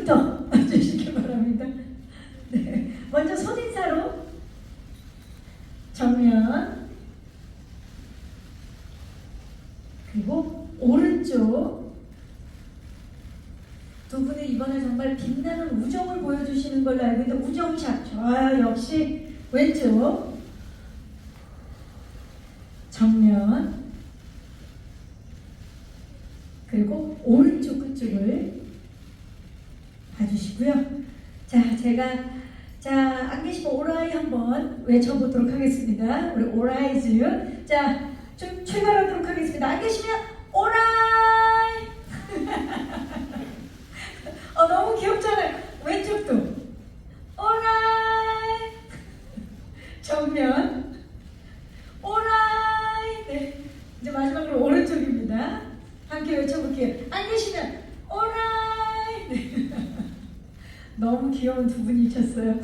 왼쪽부터 해주시기 바랍니다. 네. 먼저 손인사로 정면 그리고 오른쪽 두 분이 이번에 정말 빛나는 우정을 보여주시는 걸로 알고 있는데 우정샷 좋아요 역시 왼쪽 정면 그리고 오른쪽 끝쪽을 봐 주시고요. 자, 제가 자, 안 계시면 오라이 한번 외쳐보도록 하겠습니다. 우리 오라이즈. 자, 좀 출발하도록 하겠습니다. 안 계시면 오라이! 어, 너무 귀엽잖아요. 왼쪽도. 오라이! 정면. 오라이! 네. 이제 마지막으로 오른쪽입니다. 함께 외쳐볼게요. 안 계시면 오라이! 네. 너무 귀여운 두 분이셨어요.